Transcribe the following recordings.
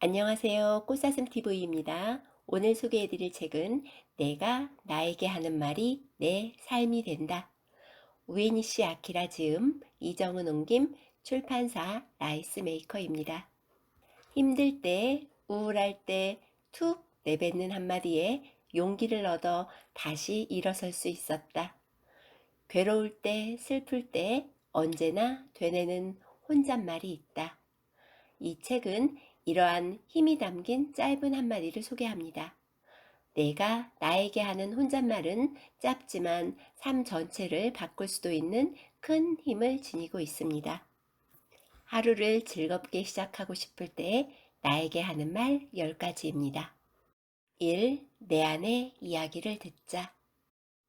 안녕하세요. 꽃사슴TV입니다. 오늘 소개해드릴 책은 내가 나에게 하는 말이 내 삶이 된다. 우에니시 아키라 지음, 이정은 옮김, 출판사 라이스메이커입니다. 힘들 때, 우울할 때 툭 내뱉는 한마디에 용기를 얻어 다시 일어설 수 있었다. 괴로울 때, 슬플 때 언제나 되뇌는 혼잣말이 있다. 이 책은 이러한 힘이 담긴 짧은 한마디를 소개합니다. 내가 나에게 하는 혼잣말은 짧지만 삶 전체를 바꿀 수도 있는 큰 힘을 지니고 있습니다. 하루를 즐겁게 시작하고 싶을 때 나에게 하는 말 10가지입니다. 1. 내 안의 이야기를 듣자.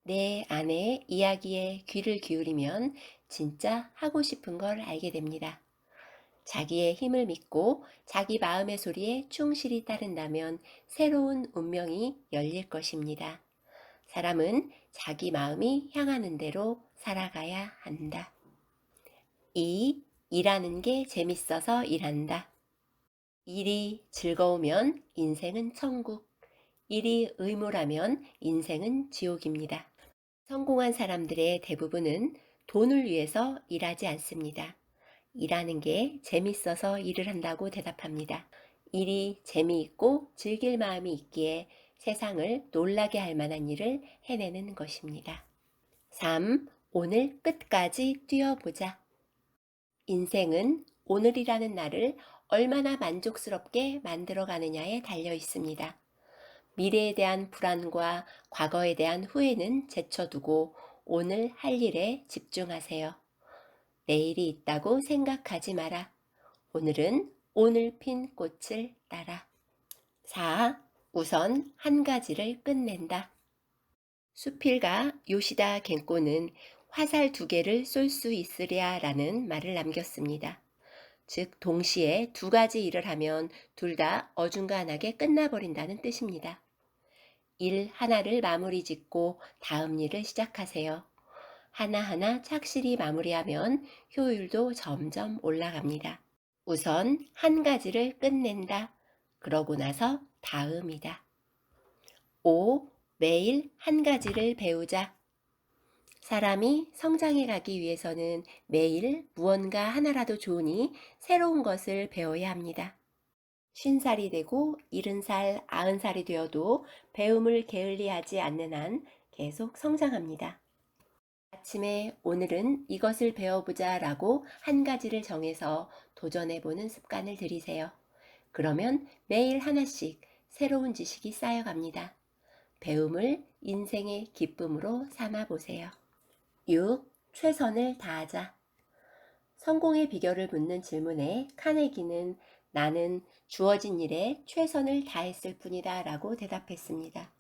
내 안의 이야기에 귀를 기울이면 진짜 하고 싶은 걸 알게 됩니다. 자기의 힘을 믿고 자기 마음의 소리에 충실히 따른다면 새로운 운명이 열릴 것입니다. 사람은 자기 마음이 향하는 대로 살아가야 한다. 2. 일하는 게 재밌어서 일한다. 일이 즐거우면 인생은 천국, 일이 의무라면 인생은 지옥입니다. 성공한 사람들의 대부분은 돈을 위해서 일하지 않습니다. 일하는 게 재밌어서 일을 한다고 대답합니다. 일이 재미있고 즐길 마음이 있기에 세상을 놀라게 할 만한 일을 해내는 것입니다. 3. 오늘 끝까지 뛰어보자. 인생은 오늘이라는 날을 얼마나 만족스럽게 만들어 가느냐에 달려 있습니다. 미래에 대한 불안과 과거에 대한 후회는 제쳐두고 오늘 할 일에 집중하세요. 내일이 있다고 생각하지 마라. 오늘은 오늘 핀 꽃을 따라. 4. 우선 한 가지를 끝낸다. 수필가 요시다 겐꼬는 화살 두 개를 쏠 수 있으랴 라는 말을 남겼습니다. 즉, 동시에 두 가지 일을 하면 둘 다 어중간하게 끝나버린다는 뜻입니다. 일 하나를 마무리 짓고 다음 일을 시작하세요. 하나하나 착실히 마무리하면 효율도 점점 올라갑니다. 우선 한 가지를 끝낸다. 그러고 나서 다음이다. 5. 매일 한 가지를 배우자. 사람이 성장해 가기 위해서는 매일 무언가 하나라도 좋으니 새로운 것을 배워야 합니다. 쉰살이 되고 일흔 살, 아흔 살이 되어도 배움을 게을리하지 않는 한 계속 성장합니다. 아침에 오늘은 이것을 배워보자 라고 한 가지를 정해서 도전해보는 습관을 들이세요. 그러면 매일 하나씩 새로운 지식이 쌓여갑니다. 배움을 인생의 기쁨으로 삼아 보세요. 6. 최선을 다하자. 성공의 비결을 묻는 질문에 카네기는 나는 주어진 일에 최선을 다했을 뿐이다 라고 대답했습니다.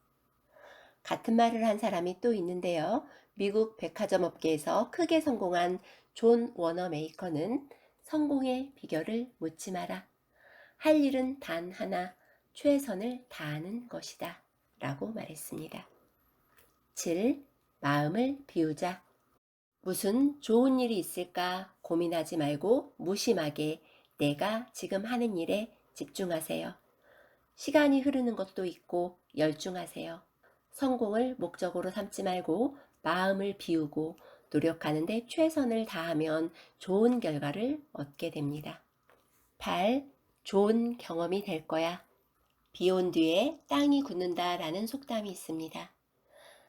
같은 말을 한 사람이 또 있는데요. 미국 백화점 업계에서 크게 성공한 존 워너 메이커는 성공의 비결을 묻지 마라. 할 일은 단 하나, 최선을 다하는 것이다. 라고 말했습니다. 7. 마음을 비우자. 무슨 좋은 일이 있을까 고민하지 말고 무심하게 내가 지금 하는 일에 집중하세요. 시간이 흐르는 것도 있고 열중하세요. 성공을 목적으로 삼지 말고 마음을 비우고 노력하는데 최선을 다하면 좋은 결과를 얻게 됩니다. 8. 좋은 경험이 될 거야. 비 온 뒤에 땅이 굳는다 라는 속담이 있습니다.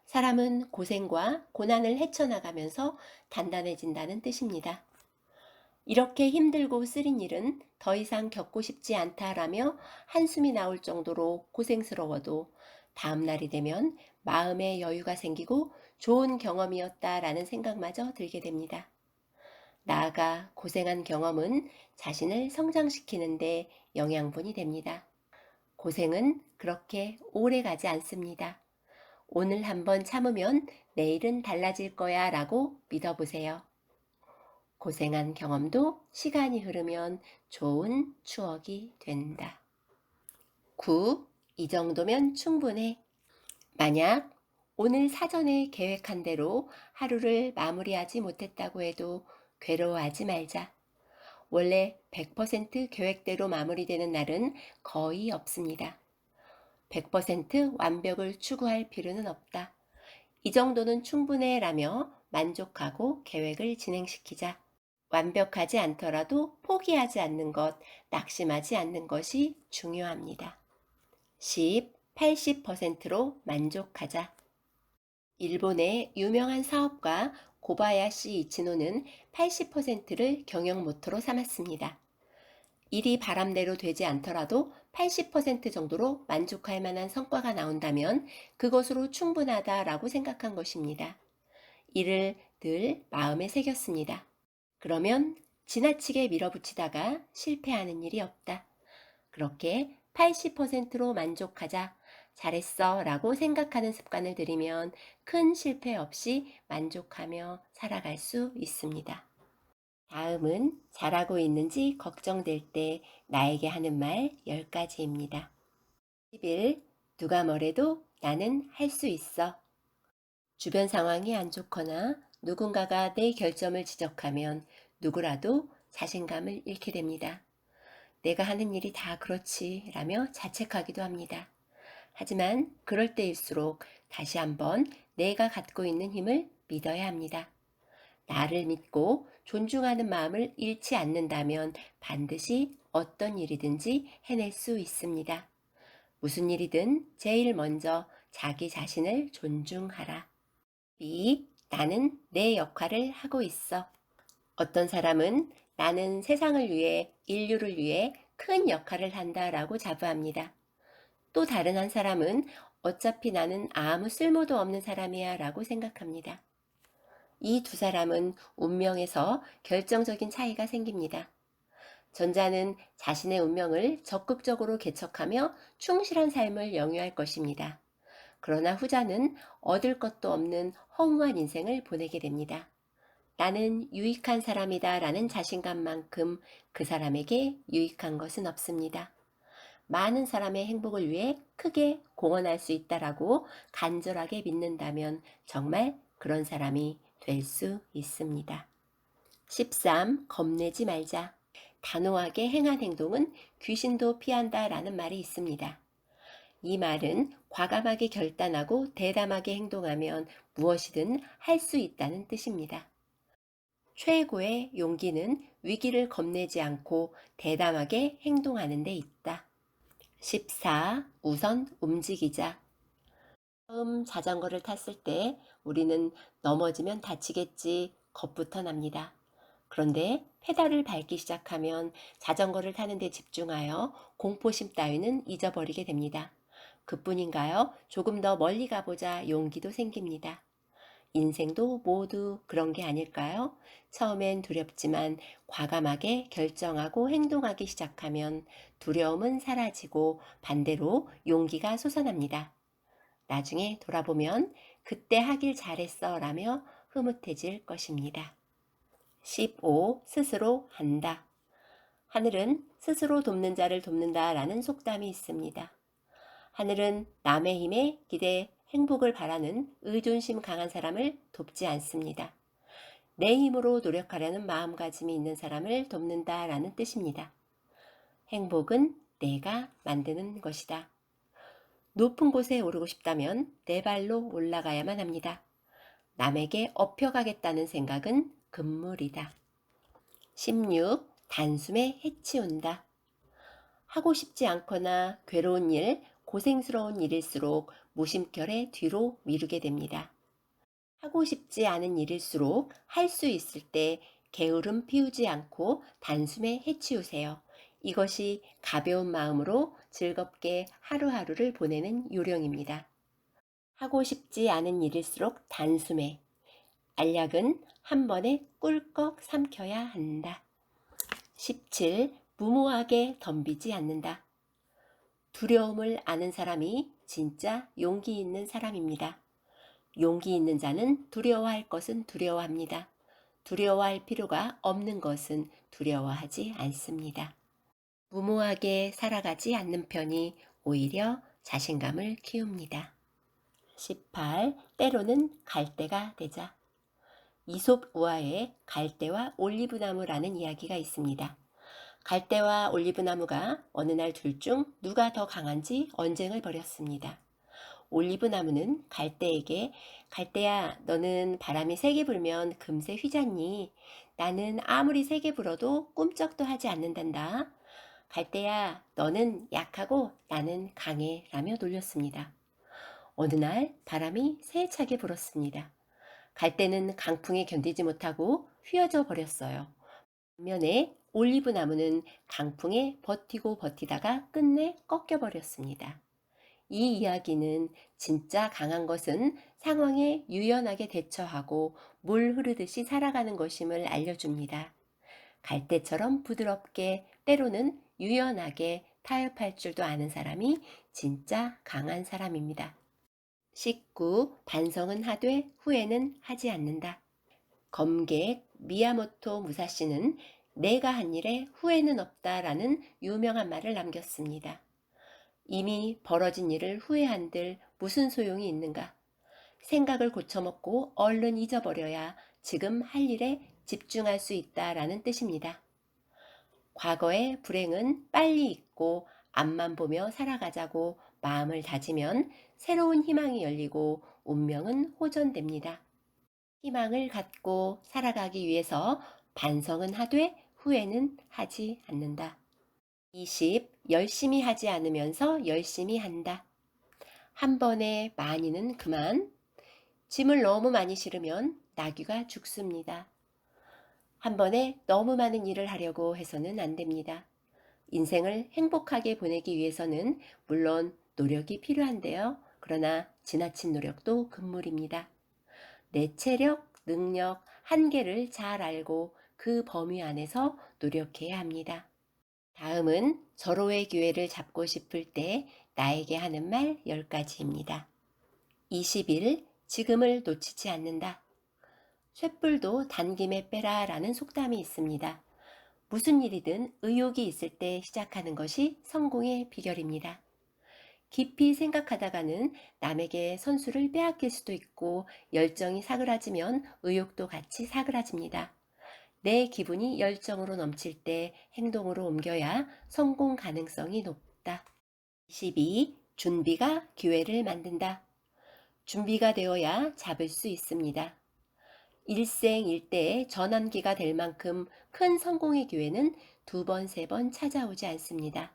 사람은 고생과 고난을 헤쳐나가면서 단단해진다는 뜻입니다. 이렇게 힘들고 쓰린 일은 더 이상 겪고 싶지 않다라며 한숨이 나올 정도로 고생스러워도 다음 날이 되면 마음의 여유가 생기고 좋은 경험이었다라는 생각마저 들게 됩니다. 나아가 고생한 경험은 자신을 성장시키는데 영양분이 됩니다. 고생은 그렇게 오래 가지 않습니다. 오늘 한번 참으면 내일은 달라질 거야 라고 믿어보세요. 고생한 경험도 시간이 흐르면 좋은 추억이 된다. 9. 이 정도면 충분해. 만약 오늘 사전에 계획한 대로 하루를 마무리하지 못했다고 해도 괴로워하지 말자. 원래 100% 계획대로 마무리되는 날은 거의 없습니다. 100% 완벽을 추구할 필요는 없다. 이 정도는 충분해 라며 만족하고 계획을 진행시키자. 완벽하지 않더라도 포기하지 않는 것, 낙심하지 않는 것이 중요합니다. 10, 80%로 만족하자. 일본의 유명한 사업가 고바야시 이치노는 80%를 경영 모토로 삼았습니다. 일이 바람대로 되지 않더라도 80% 정도로 만족할 만한 성과가 나온다면 그것으로 충분하다라고 생각한 것입니다. 이를 늘 마음에 새겼습니다. 그러면 지나치게 밀어붙이다가 실패하는 일이 없다. 그렇게 80%로 만족하자. 잘했어 라고 생각하는 습관을 들이면 큰 실패 없이 만족하며 살아갈 수 있습니다. 다음은 잘하고 있는지 걱정될 때 나에게 하는 말 10가지입니다. 11. 누가 뭐래도 나는 할 수 있어. 주변 상황이 안 좋거나 누군가가 내 결점을 지적하면 누구라도 자신감을 잃게 됩니다. 내가 하는 일이 다 그렇지 라며 자책하기도 합니다. 하지만 그럴 때일수록 다시 한번 내가 갖고 있는 힘을 믿어야 합니다. 나를 믿고 존중하는 마음을 잃지 않는다면 반드시 어떤 일이든지 해낼 수 있습니다. 무슨 일이든 제일 먼저 자기 자신을 존중하라. 2. 나는 내 역할을 하고 있어. 어떤 사람은 나는 세상을 위해, 인류를 위해 큰 역할을 한다라고 자부합니다. 또 다른 한 사람은 어차피 나는 아무 쓸모도 없는 사람이야 라고 생각합니다. 이 두 사람은 운명에서 결정적인 차이가 생깁니다. 전자는 자신의 운명을 적극적으로 개척하며 충실한 삶을 영유할 것입니다. 그러나 후자는 얻을 것도 없는 허무한 인생을 보내게 됩니다. 나는 유익한 사람이다 라는 자신감만큼 그 사람에게 유익한 것은 없습니다. 많은 사람의 행복을 위해 크게 공헌할 수 있다라고 간절하게 믿는다면 정말 그런 사람이 될 수 있습니다. 13. 겁내지 말자. 단호하게 행한 행동은 귀신도 피한다 라는 말이 있습니다. 이 말은 과감하게 결단하고 대담하게 행동하면 무엇이든 할 수 있다는 뜻입니다. 최고의 용기는 위기를 겁내지 않고 대담하게 행동하는 데 있다. 14. 우선 움직이자. 처음 자전거를 탔을 때 우리는 넘어지면 다치겠지 겁부터 납니다. 그런데 페달을 밟기 시작하면 자전거를 타는데 집중하여 공포심 따위는 잊어버리게 됩니다. 그뿐인가요? 조금 더 멀리 가보자 용기도 생깁니다. 인생도 모두 그런 게 아닐까요? 처음엔 두렵지만 과감하게 결정하고 행동하기 시작하면 두려움은 사라지고 반대로 용기가 솟아납니다. 나중에 돌아보면 그때 하길 잘했어 라며 흐뭇해질 것입니다. 15. 스스로 한다. 하늘은 스스로 돕는 자를 돕는다 라는 속담이 있습니다. 하늘은 남의 힘에 기대 행복을 바라는 의존심 강한 사람을 돕지 않습니다. 내 힘으로 노력하려는 마음가짐이 있는 사람을 돕는다 라는 뜻입니다. 행복은 내가 만드는 것이다. 높은 곳에 오르고 싶다면 내 발로 올라가야만 합니다. 남에게 업혀가겠다는 생각은 금물이다. 16. 단숨에 해치 온다. 하고 싶지 않거나 괴로운 일, 고생스러운 일일수록 무심결에 뒤로 미루게 됩니다. 하고 싶지 않은 일일수록 할 수 있을 때 게으름 피우지 않고 단숨에 해치우세요. 이것이 가벼운 마음으로 즐겁게 하루하루를 보내는 요령입니다. 하고 싶지 않은 일일수록 단숨에 알약은 한 번에 꿀꺽 삼켜야 한다. 17. 무모하게 덤비지 않는다. 두려움을 아는 사람이 진짜 용기 있는 사람입니다. 용기 있는 자는 두려워할 것은 두려워합니다. 두려워할 필요가 없는 것은 두려워하지 않습니다. 무모하게 살아가지 않는 편이 오히려 자신감을 키웁니다. 18. 때로는 갈 때가 되자. 이솝 우화에 갈대와 올리브나무라는 이야기가 있습니다. 갈대와 올리브나무가 어느 날 둘 중 누가 더 강한지 언쟁을 벌였습니다. 올리브나무는 갈대에게 갈대야, 너는 바람이 세게 불면 금세 휘잖니? 나는 아무리 세게 불어도 꿈쩍도 하지 않는단다. 갈대야, 너는 약하고 나는 강해. 라며 놀렸습니다. 어느 날 바람이 세차게 불었습니다. 갈대는 강풍에 견디지 못하고 휘어져 버렸어요. 반면에 올리브 나무는 강풍에 버티고 버티다가 끝내 꺾여 버렸습니다. 이 이야기는 진짜 강한 것은 상황에 유연하게 대처하고 물 흐르듯이 살아가는 것임을 알려줍니다. 갈대처럼 부드럽게 때로는 유연하게 타협할 줄도 아는 사람이 진짜 강한 사람입니다. 19. 반성은 하되 후회는 하지 않는다. 검객 미야모토 무사시는 내가 한 일에 후회는 없다라는 유명한 말을 남겼습니다. 이미 벌어진 일을 후회한들 무슨 소용이 있는가? 생각을 고쳐먹고 얼른 잊어버려야 지금 할 일에 집중할 수 있다라는 뜻입니다. 과거의 불행은 빨리 잊고 앞만 보며 살아가자고 마음을 다지면 새로운 희망이 열리고 운명은 호전됩니다. 희망을 갖고 살아가기 위해서 반성은 하되 후회는 하지 않는다. 20. 열심히 하지 않으면서 열심히 한다. 한 번에 많이는 그만. 짐을 너무 많이 실으면 나귀가 죽습니다. 한 번에 너무 많은 일을 하려고 해서는 안 됩니다. 인생을 행복하게 보내기 위해서는 물론 노력이 필요한데요. 그러나 지나친 노력도 금물입니다. 내 체력, 능력, 한계를 잘 알고 그 범위 안에서 노력해야 합니다. 다음은 서로의 기회를 잡고 싶을 때 나에게 하는 말 10가지입니다. 21. 지금을 놓치지 않는다. 쇳불도 단김에 빼라 라는 속담이 있습니다. 무슨 일이든 의욕이 있을 때 시작하는 것이 성공의 비결입니다. 깊이 생각하다가는 남에게 선수를 빼앗길 수도 있고 열정이 사그라지면 의욕도 같이 사그라집니다. 내 기분이 열정으로 넘칠 때 행동으로 옮겨야 성공 가능성이 높다. 22. 준비가 기회를 만든다. 준비가 되어야 잡을 수 있습니다. 일생일대의 전환기가 될 만큼 큰 성공의 기회는 두 번, 세 번 찾아오지 않습니다.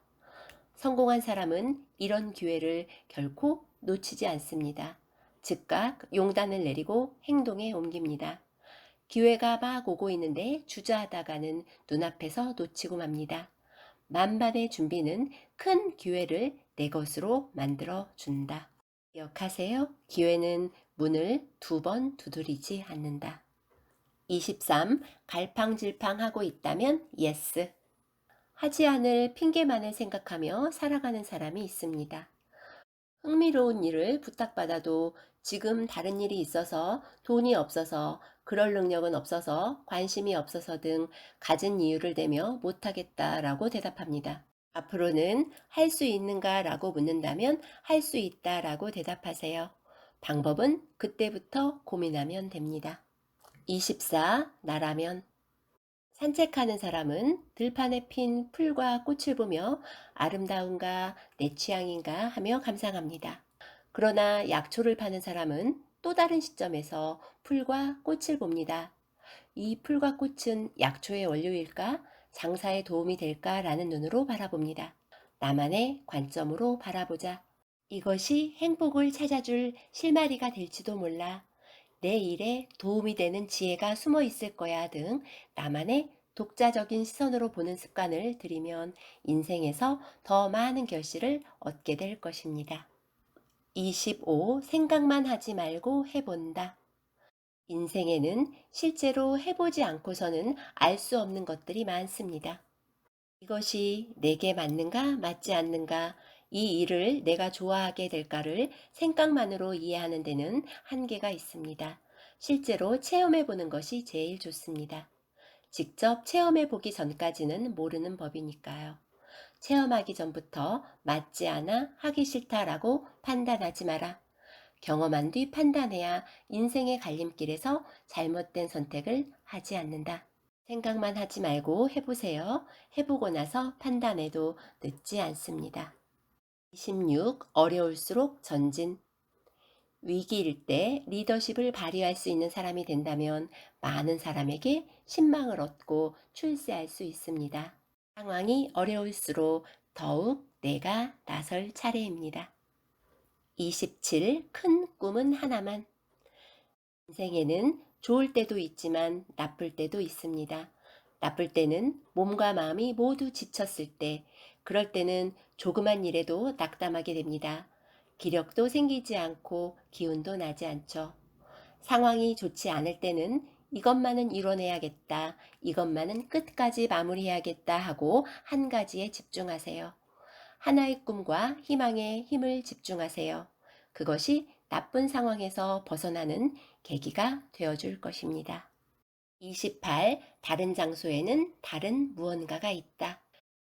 성공한 사람은 이런 기회를 결코 놓치지 않습니다. 즉각 용단을 내리고 행동에 옮깁니다. 기회가 막 오고 있는데 주저하다가는 눈앞에서 놓치고 맙니다. 만반의 준비는 큰 기회를 내 것으로 만들어 준다. 기억하세요. 기회는 문을 두 번 두드리지 않는다. 23. 갈팡질팡하고 있다면 yes. 하지 않을 핑계만을 생각하며 살아가는 사람이 있습니다. 흥미로운 일을 부탁받아도 지금 다른 일이 있어서 돈이 없어서 그럴 능력은 없어서 관심이 없어서 등 가진 이유를 대며 못하겠다라고 대답합니다. 앞으로는 할 수 있는가 라고 묻는다면 할 수 있다 라고 대답하세요. 방법은 그때부터 고민하면 됩니다. 24. 나라면 산책하는 사람은 들판에 핀 풀과 꽃을 보며 아름다운가 내 취향인가 하며 감상합니다. 그러나 약초를 파는 사람은 또 다른 시점에서 풀과 꽃을 봅니다. 이 풀과 꽃은 약초의 원료일까? 장사에 도움이 될까 라는 눈으로 바라봅니다. 나만의 관점으로 바라보자. 이것이 행복을 찾아줄 실마리가 될지도 몰라. 내 일에 도움이 되는 지혜가 숨어 있을 거야 등 나만의 독자적인 시선으로 보는 습관을 들이면 인생에서 더 많은 결실을 얻게 될 것입니다. 25. 생각만 하지 말고 해본다. 인생에는 실제로 해보지 않고서는 알 수 없는 것들이 많습니다. 이것이 내게 맞는가 맞지 않는가 이 일을 내가 좋아하게 될까를 생각만으로 이해하는 데는 한계가 있습니다. 실제로 체험해 보는 것이 제일 좋습니다. 직접 체험해 보기 전까지는 모르는 법이니까요. 체험하기 전부터 맞지 않아 하기 싫다라고 판단하지 마라. 경험한 뒤 판단해야 인생의 갈림길에서 잘못된 선택을 하지 않는다. 생각만 하지 말고 해보세요. 해보고 나서 판단해도 늦지 않습니다. 26. 어려울수록 전진. 위기일 때 리더십을 발휘할 수 있는 사람이 된다면 많은 사람에게 신망을 얻고 출세할 수 있습니다. 상황이 어려울수록 더욱 내가 나설 차례입니다. 27. 큰 꿈은 하나만. 인생에는 좋을 때도 있지만 나쁠 때도 있습니다. 나쁠 때는 몸과 마음이 모두 지쳤을 때, 그럴 때는 조그만 일에도 낙담하게 됩니다. 기력도 생기지 않고 기운도 나지 않죠. 상황이 좋지 않을 때는 이것만은 이뤄내야겠다, 이것만은 끝까지 마무리해야겠다 하고 한 가지에 집중하세요. 하나의 꿈과 희망에 힘을 집중하세요. 그것이 나쁜 상황에서 벗어나는 계기가 되어줄 것입니다. 28. 다른 장소에는 다른 무언가가 있다.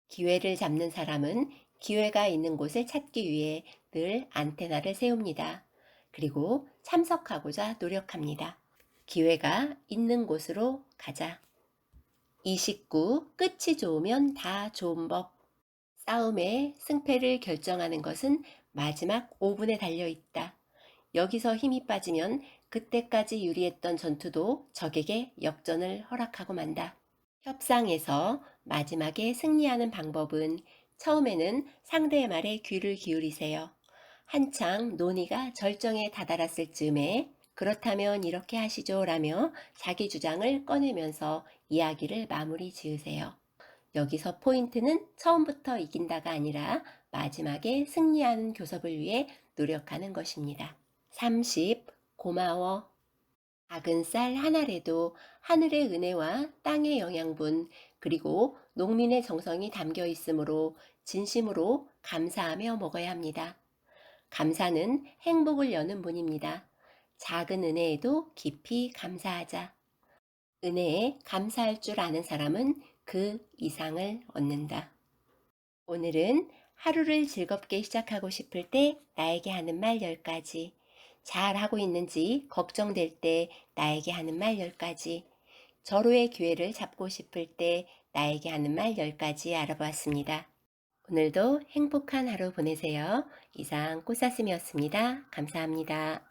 기회를 잡는 사람은 기회가 있는 곳을 찾기 위해 늘 안테나를 세웁니다. 그리고 참석하고자 노력합니다. 기회가 있는 곳으로 가자. 29. 끝이 좋으면 다 좋은 법. 싸움의 승패를 결정하는 것은 마지막 5분에 달려 있다. 여기서 힘이 빠지면 그때까지 유리했던 전투도 적에게 역전을 허락하고 만다. 협상에서 마지막에 승리하는 방법은 처음에는 상대의 말에 귀를 기울이세요. 한창 논의가 절정에 다다랐을 즈음에 그렇다면 이렇게 하시죠 라며 자기 주장을 꺼내면서 이야기를 마무리 지으세요. 여기서 포인트는 처음부터 이긴다가 아니라 마지막에 승리하는 교섭을 위해 노력하는 것입니다. 30. 고마워. 작은 쌀 하나라도 하늘의 은혜와 땅의 영양분, 그리고 농민의 정성이 담겨 있으므로 진심으로 감사하며 먹어야 합니다. 감사는 행복을 여는 문입니다. 작은 은혜에도 깊이 감사하자. 은혜에 감사할 줄 아는 사람은 그 이상을 얻는다. 오늘은 하루를 즐겁게 시작하고 싶을 때 나에게 하는 말 10가지, 잘 하고 있는지 걱정될 때 나에게 하는 말 10가지, 절호의 기회를 잡고 싶을 때 나에게 하는 말 10가지 알아보았습니다. 오늘도 행복한 하루 보내세요. 이상 꽃사슴이었습니다. 감사합니다.